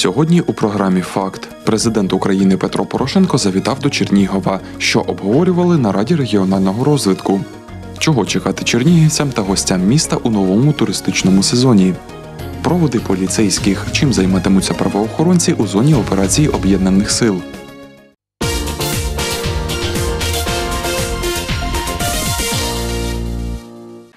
Сьогодні у програмі Факт президент України Петро Порошенко завітав до Чернігова, що обговорювали на Раді регіонального розвитку. Чого чекати чернігівцям та гостям міста у новому туристичному сезоні? Проводи поліцейських, чим займатимуться правоохоронці у зоні операції об'єднаних сил.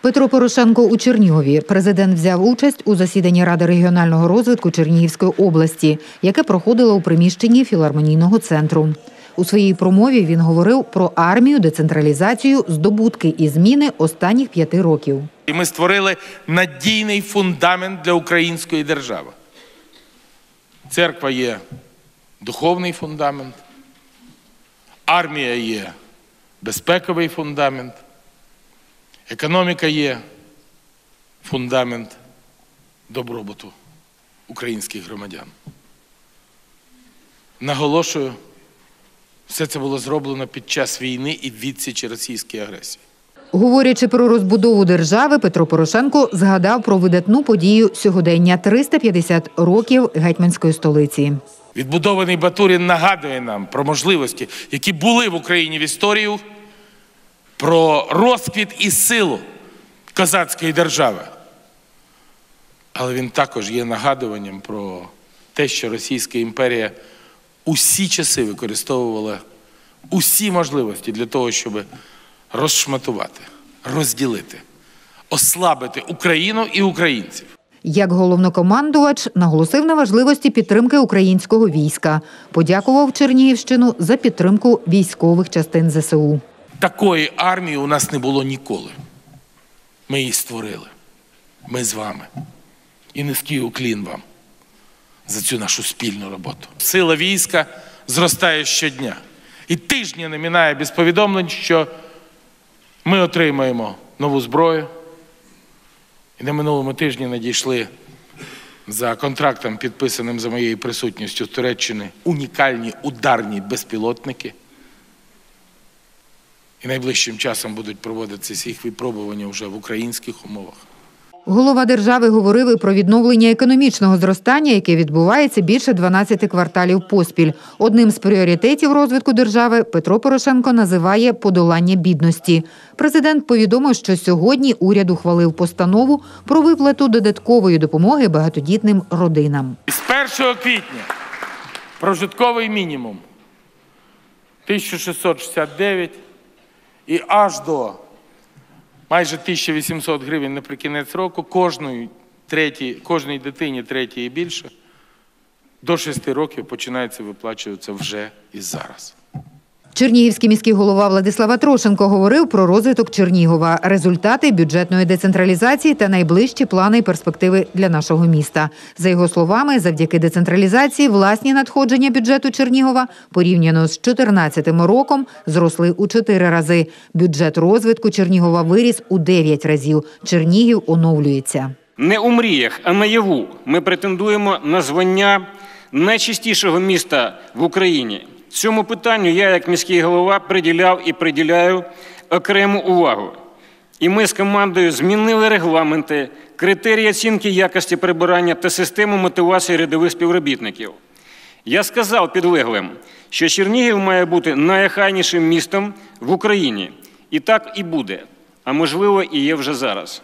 Петро Порошенко у Чернігові. Президент взяв участь у засіданні Ради регіонального розвитку Чернігівської області, яке проходило у приміщенні філармонійного центру. У своїй промові він говорив про армію, децентралізацію, здобутки і зміни останніх п'яти років. Ми створили надійний фундамент для української держави. Церква є духовний фундамент, армія є безпековий фундамент, економіка є фундамент добробуту українських громадян. Наголошую, все це було зроблено під час війни і відсічі російської агресії. Говорячи про розбудову держави, Петро Порошенко згадав про видатну подію сьогодення 350 років гетьманської столиці. Відбудований Батурін нагадує нам про можливості, які були в Україні в історію, про розквіт і силу козацької держави. Але він також є нагадуванням про те, що Російська імперія усі часи використовувала усі можливості для того, щоб розшматувати, розділити, ослабити Україну і українців. Як головнокомандувач наголосив на важливості підтримки українського війська, подякував Чернігівщину за підтримку військових частин ЗСУ. Такої армії у нас не було ніколи. Ми її створили. Ми з вами. І низький уклін вам за цю нашу спільну роботу. Сила війська зростає щодня. І тижня не минає без повідомлень, що ми отримаємо нову зброю. І на минулому тижні надійшли за контрактом, підписаним за моєю присутністю з Туреччини, унікальні ударні безпілотники. І найближчим часом будуть проводитися їх випробування вже в українських умовах. Голова держави говорив і про відновлення економічного зростання, яке відбувається більше 12 кварталів поспіль. Одним з пріоритетів розвитку держави Петро Порошенко називає подолання бідності. Президент повідомив, що сьогодні уряд ухвалив постанову про виплату додаткової допомоги багатодітним родинам. З 1 квітня прожитковий мінімум 1669 і аж до майже 1800 гривень наприкінець року кожної, третій, кожній дитині третій і більше до 6 років починається виплачуватися вже і зараз. Чернігівський міський голова Владислава Трошенко говорив про розвиток Чернігова, результати бюджетної децентралізації та найближчі плани і перспективи для нашого міста. За його словами, завдяки децентралізації власні надходження бюджету Чернігова порівняно з 2014 роком зросли у чотири рази. Бюджет розвитку Чернігова виріс у 9 разів. Чернігів оновлюється. Не у мріях, а наяву ми претендуємо на звання найчистішого міста в Україні. Цьому питанню я, як міський голова, приділяв і приділяю окрему увагу. І ми з командою змінили регламенти, критерії оцінки якості прибирання та систему мотивації рядових співробітників. Я сказав підлеглим, що Чернігів має бути найохайнішим містом в Україні. І так і буде, а можливо, і є вже зараз.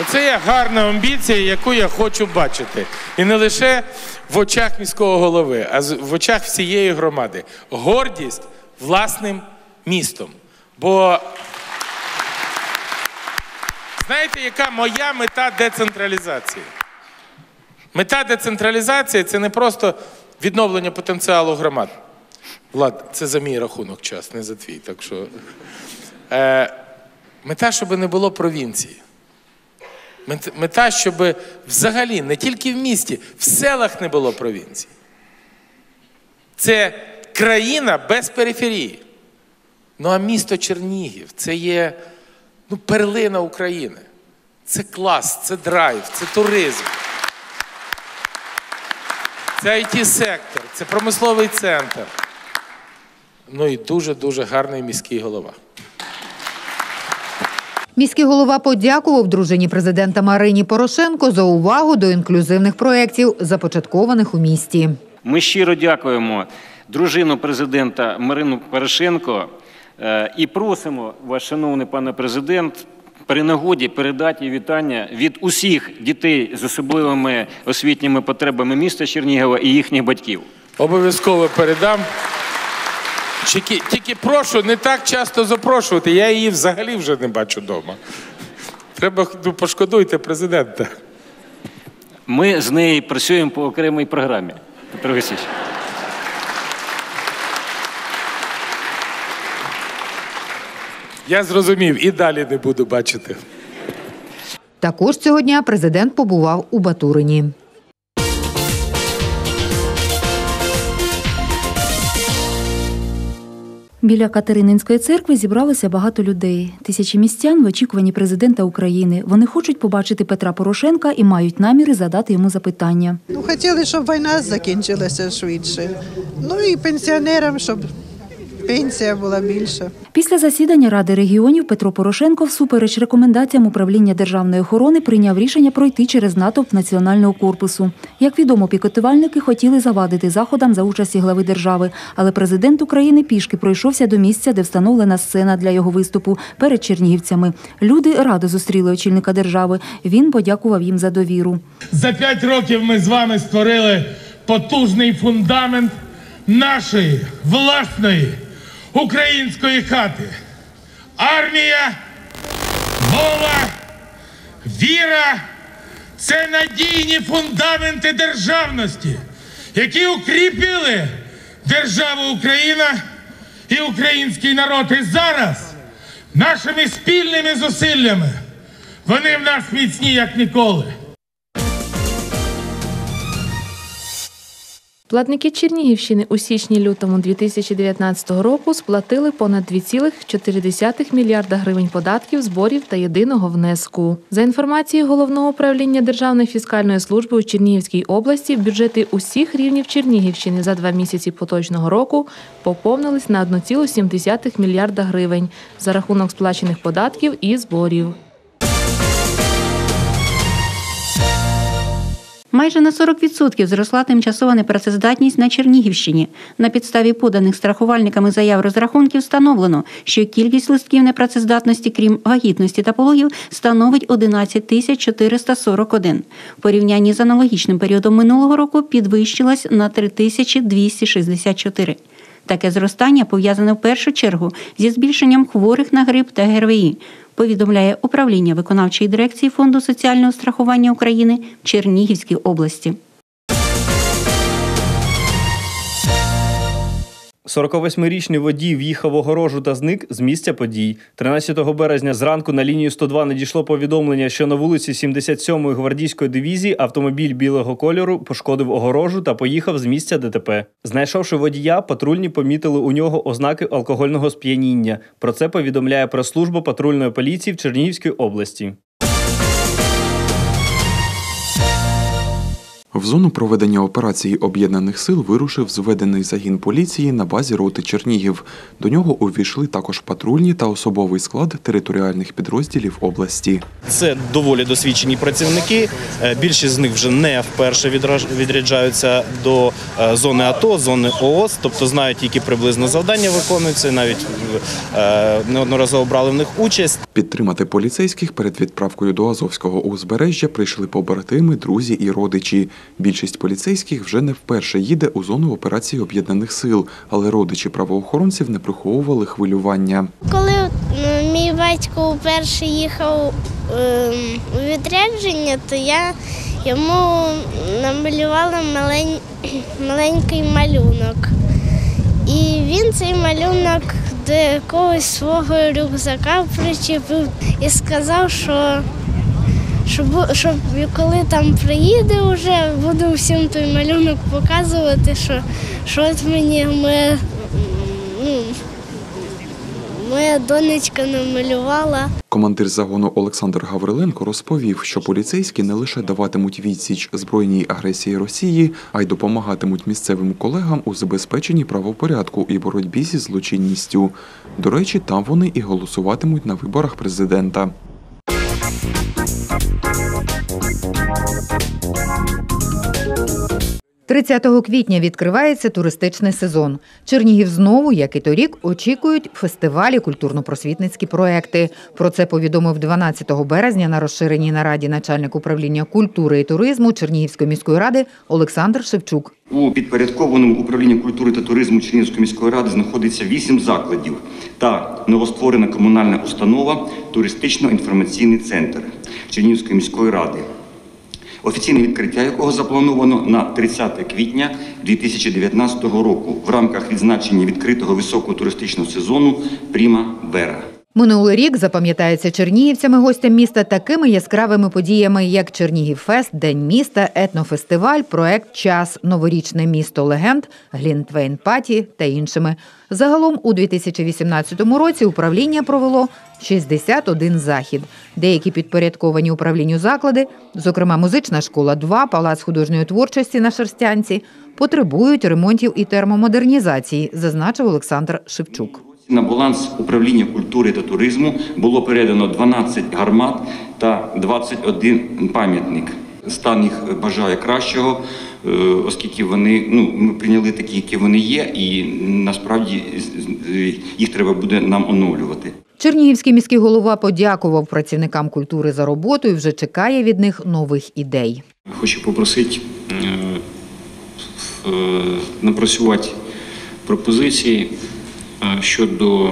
Оце є гарна амбіція, яку я хочу бачити. І не лише в очах міського голови, а в очах всієї громади. Гордість власним містом. Бо знаєте, яка моя мета децентралізації? Мета децентралізації це не просто відновлення потенціалу громад. Влад, це за мій рахунок час, не за твій. Так що е, мета, щоб не було провінції. Мет- Мета, щоб взагалі не тільки в місті, в селах не було провінцій. Це країна без периферії. Ну а місто Чернігів це є ну, перлина України. Це клас, це драйв, це туризм. Це it сектор це промисловий центр. Ну і дуже-дуже гарний міський голова. Міський голова подякував дружині президента Марині Порошенко за увагу до інклюзивних проєктів, започаткованих у місті. Ми щиро дякуємо дружину президента Марину Порошенко е, і просимо вас, шановний пане президент, при нагоді передати вітання від усіх дітей з особливими освітніми потребами міста Чернігова і їхніх батьків. Обов'язково передам. Тільки, тільки прошу не так часто запрошувати. Я її взагалі вже не бачу вдома. Треба ну, пошкодуйте президента. Ми з нею працюємо по окремій програмі. Петро Васильович. Я зрозумів і далі не буду бачити. Також цього дня президент побував у Батурині. Біля Катерининської церкви зібралося багато людей. Тисячі містян в очікуванні президента України. Вони хочуть побачити Петра Порошенка і мають наміри задати йому запитання. Ну, хотіли, щоб війна закінчилася швидше. Ну і пенсіонерам, щоб пенсія була більша. Після засідання Ради регіонів Петро Порошенко, всупереч рекомендаціям управління державної охорони, прийняв рішення пройти через натовп національного корпусу. Як відомо, пікетувальники хотіли завадити заходам за участі глави держави, але президент України пішки пройшовся до місця, де встановлена сцена для його виступу перед чернігівцями. Люди радо зустріли очільника держави. Він подякував їм за довіру. За п'ять років ми з вами створили потужний фундамент нашої власної української хати. Армія, мова, віра це надійні фундаменти державності, які укріпили державу Україна і український народ. І зараз нашими спільними зусиллями вони в нас міцні як ніколи. Платники Чернігівщини у січні-лютому 2019 року сплатили понад 2,4 мільярда гривень податків, зборів та єдиного внеску. За інформацією головного управління Державної фіскальної служби у Чернігівській області, бюджети усіх рівнів Чернігівщини за два місяці поточного року поповнились на 1,7 мільярда гривень за рахунок сплачених податків і зборів. Майже на 40% зросла тимчасова непрацездатність на Чернігівщині. На підставі поданих страхувальниками заяв розрахунків встановлено, що кількість листків непрацездатності, крім вагітності та пологів, становить 11 тисяч 441. В порівнянні з аналогічним періодом минулого року підвищилась на 3 тисячі 264. Таке зростання пов'язане в першу чергу зі збільшенням хворих на грип та ГРВІ, повідомляє управління виконавчої дирекції Фонду соціального страхування України в Чернігівській області. 48-річний водій в'їхав огорожу та зник з місця подій. 13 березня зранку на лінію 102 надійшло повідомлення, що на вулиці 77-ї гвардійської дивізії автомобіль білого кольору пошкодив огорожу та поїхав з місця ДТП. Знайшовши водія, патрульні помітили у нього ознаки алкогольного сп'яніння. Про це повідомляє прес-служба патрульної поліції в Чернігівській області. В зону проведення операції об'єднаних сил вирушив зведений загін поліції на базі роти Чернігів. До нього увійшли також патрульні та особовий склад територіальних підрозділів області. Це доволі досвідчені працівники. Е, Більшість з них вже не вперше відряджаються до е, зони АТО, зони ООС, тобто знають, які приблизно завдання виконуються, навіть е, неодноразово брали в них участь. Підтримати поліцейських перед відправкою до Азовського узбережжя прийшли побратими, друзі і родичі. Більшість поліцейських вже не вперше їде у зону операції об'єднаних сил, але родичі правоохоронців не приховували хвилювання. Коли мій батько вперше їхав ем, у відрядження, то я йому намалювала маленький малюнок. І він цей малюнок до якогось свого рюкзака причепив і сказав, що, що, бу- що коли там приїде вже, буду всім той малюнок показувати, що, що от мені моя, ну, моя донечка намалювала. Командир загону Олександр Гавриленко розповів, що поліцейські не лише даватимуть відсіч збройній агресії Росії, а й допомагатимуть місцевим колегам у забезпеченні правопорядку і боротьбі зі злочинністю. До речі, там вони і голосуватимуть на виборах президента. 30 квітня відкривається туристичний сезон. Чернігів знову, як і торік, очікують фестивалі культурно-просвітницькі проекти. Про це повідомив 12 березня на розширеній нараді начальник управління культури і туризму Чернігівської міської ради Олександр Шевчук. У підпорядкованому управлінні культури та туризму Чернігівської міської ради знаходиться вісім закладів та новостворена комунальна установа Туристично-інформаційний центр Чернігівської міської ради. Офіційне відкриття якого заплановано на 30 квітня 2019 року в рамках відзначення відкритого високого туристичного сезону Пріма Вера. Минулий рік запам'ятається чернігівцями гостям міста такими яскравими подіями, як Чернігівфест, День міста, етнофестиваль, проект Час, новорічне місто легенд, Глінтвейн Паті та іншими. Загалом у 2018 році управління провело 61 захід. Деякі підпорядковані управлінню заклади, зокрема музична школа 2, палац художньої творчості на Шерстянці, потребують ремонтів і термомодернізації, зазначив Олександр Шевчук. На баланс управління культури та туризму було передано 12 гармат та 21 пам'ятник. Стан їх бажає кращого, е, оскільки вони ну ми прийняли такі, які вони є, і насправді їх треба буде нам оновлювати. Чернігівський міський голова подякував працівникам культури за роботу і вже чекає від них нових ідей. Хочу попросити е, е, напрацювати пропозиції щодо е,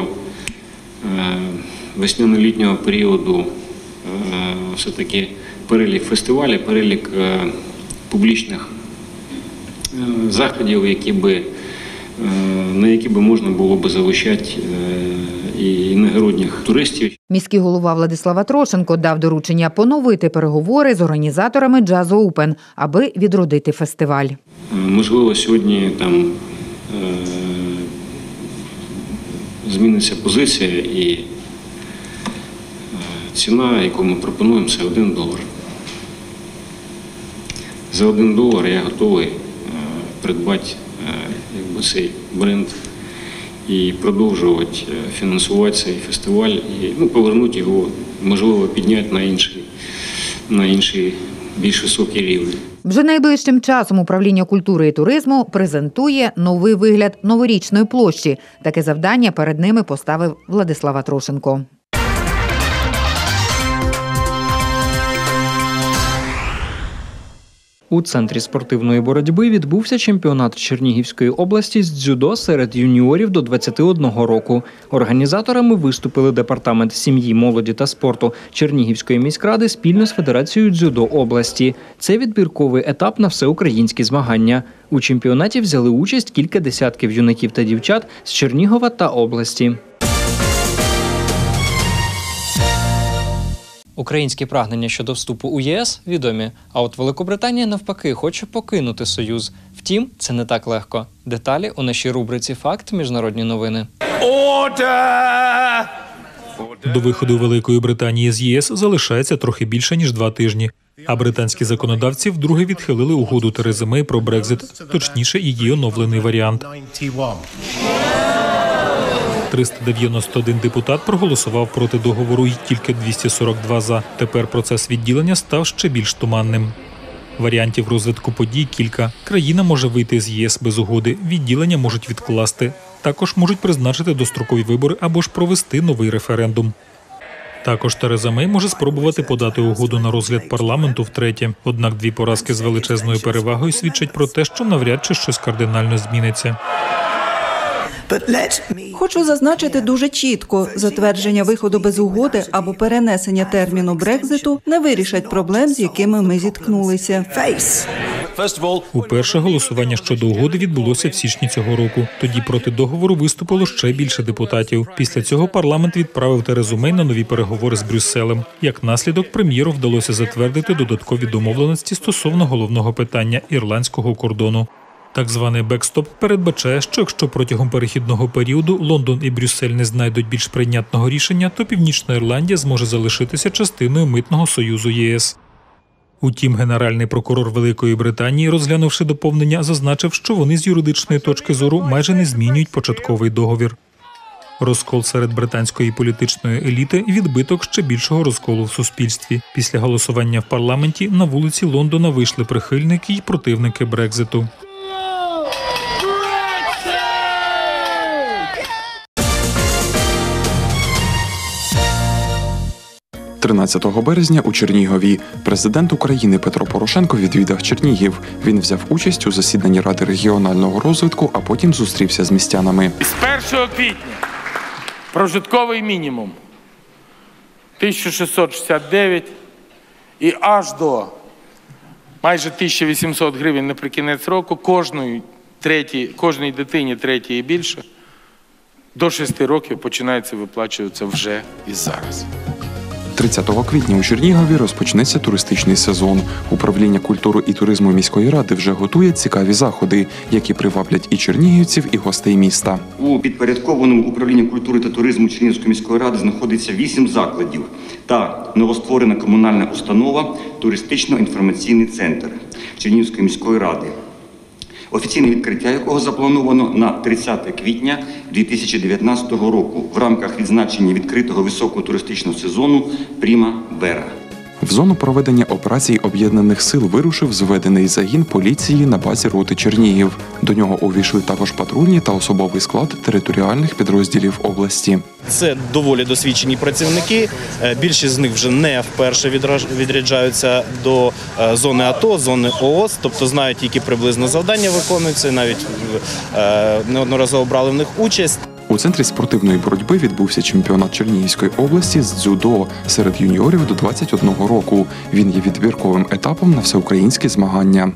весняно-літнього періоду е, все-таки перелік фестивалів, перелік е, публічних заходів, які би, на які би можна було би залучати і іногородніх туристів. Міський голова Владислава Трошенко дав доручення поновити переговори з організаторами Jazz Open, аби відродити фестиваль. Можливо, сьогодні там зміниться позиція і е, ціна, яку ми пропонуємо, це 1 долар. За 1 долар я готовий е, придбати е, якби, цей бренд і продовжувати фінансувати цей фестиваль і ну, повернути його, можливо, підняти на інший, на інший більш високий рівень. Вже найближчим часом управління культури і туризму презентує новий вигляд новорічної площі. Таке завдання перед ними поставив Владислава Трошенко. У центрі спортивної боротьби відбувся чемпіонат Чернігівської області з дзюдо серед юніорів до 21 року. Організаторами виступили департамент сім'ї, молоді та спорту Чернігівської міськради спільно з Федерацією дзюдо області. Це відбірковий етап на всеукраїнські змагання. У чемпіонаті взяли участь кілька десятків юнаків та дівчат з Чернігова та області. Українські прагнення щодо вступу у ЄС відомі. А от Великобританія навпаки хоче покинути Союз. Втім, це не так легко. Деталі у нашій рубриці Факт міжнародні новини. До виходу Великої Британії з ЄС залишається трохи більше ніж два тижні. А британські законодавці вдруге відхилили угоду Терези Мей про Брекзит, точніше, її оновлений варіант. 391 депутат проголосував проти договору і тільки 242 за. Тепер процес відділення став ще більш туманним. Варіантів розвитку подій кілька. Країна може вийти з ЄС без угоди, відділення можуть відкласти. Також можуть призначити дострокові вибори або ж провести новий референдум. Також Тереза Мей може спробувати подати угоду на розгляд парламенту втретє. Однак дві поразки з величезною перевагою свідчать про те, що навряд чи щось кардинально зміниться. Хочу зазначити дуже чітко: затвердження виходу без угоди або перенесення терміну Брекзиту не вирішать проблем, з якими ми зіткнулися. Уперше голосування щодо угоди відбулося в січні цього року. Тоді проти договору виступило ще більше депутатів. Після цього парламент відправив Терезу Мей на нові переговори з Брюсселем. Як наслідок, прем'єру вдалося затвердити додаткові домовленості стосовно головного питання ірландського кордону. Так званий бекстоп передбачає, що якщо протягом перехідного періоду Лондон і Брюссель не знайдуть більш прийнятного рішення, то Північна Ірландія зможе залишитися частиною митного союзу ЄС. Утім, генеральний прокурор Великої Британії, розглянувши доповнення, зазначив, що вони з юридичної точки зору майже не змінюють початковий договір. Розкол серед британської політичної еліти – відбиток ще більшого розколу в суспільстві. Після голосування в парламенті на вулиці Лондона вийшли прихильники й противники Брекзиту. 13 березня у Чернігові президент України Петро Порошенко відвідав Чернігів. Він взяв участь у засіданні Ради регіонального розвитку, а потім зустрівся з містянами. З 1 квітня прожитковий мінімум 1669 і аж до майже 1800 гривень наприкінець року кожної, третій, кожній дитині третій і більше до 6 років починається виплачуватися вже і зараз. 30 квітня у Чернігові розпочнеться туристичний сезон. Управління культури і туризму міської ради вже готує цікаві заходи, які приваблять і чернігівців, і гостей міста. У підпорядкованому управлінні культури та туризму Чернігівської міської ради знаходиться вісім закладів та новостворена комунальна установа Туристично-інформаційний центр Чернігівської міської ради. Офіційне відкриття якого заплановано на 30 квітня 2019 року в рамках відзначення відкритого високого туристичного сезону Пріма Вера. В зону проведення операцій об'єднаних сил вирушив зведений загін поліції на базі роти Чернігів. До нього увійшли також патрульні та особовий склад територіальних підрозділів області. Це доволі досвідчені працівники. Е, Більшість з них вже не вперше відряджаються до е, зони АТО, зони ООС, тобто знають, які приблизно завдання виконуються, навіть е, неодноразово брали в них участь. У центрі спортивної боротьби відбувся чемпіонат Чернігівської області з дзюдо серед юніорів до 21 року. Він є відбірковим етапом на всеукраїнські змагання.